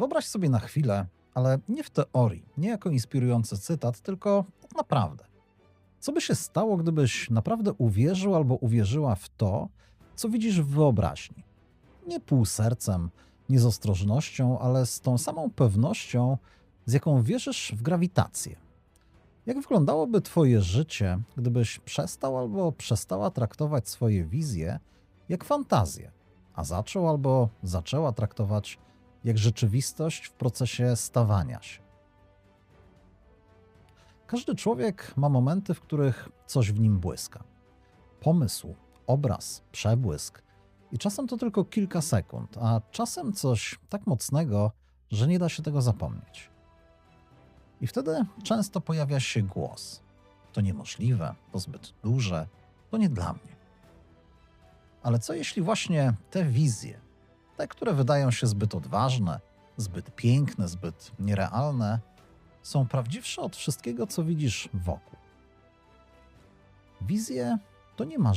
Wyobraź sobie na chwilę, ale nie w teorii, nie jako inspirujący cytat, tylko tak naprawdę. Co by się stało, gdybyś naprawdę uwierzył albo uwierzyła w to, co widzisz w wyobraźni? Nie pół sercem, nie z ostrożnością, ale z tą samą pewnością, z jaką wierzysz w grawitację. Jak wyglądałoby Twoje życie, gdybyś przestał albo przestała traktować swoje wizje jak fantazję, a zaczął albo zaczęła traktować jak rzeczywistość w procesie stawania się? Każdy człowiek ma momenty, w których coś w nim błyska. Pomysł, obraz, przebłysk. I czasem to tylko kilka sekund, a czasem coś tak mocnego, że nie da się tego zapomnieć. I wtedy często pojawia się głos: To niemożliwe, to zbyt duże, to nie dla mnie. Ale co jeśli właśnie te wizje, te, które wydają się zbyt odważne, zbyt piękne, zbyt nierealne, są prawdziwsze od wszystkiego, co widzisz wokół? Wizje to nie marzenie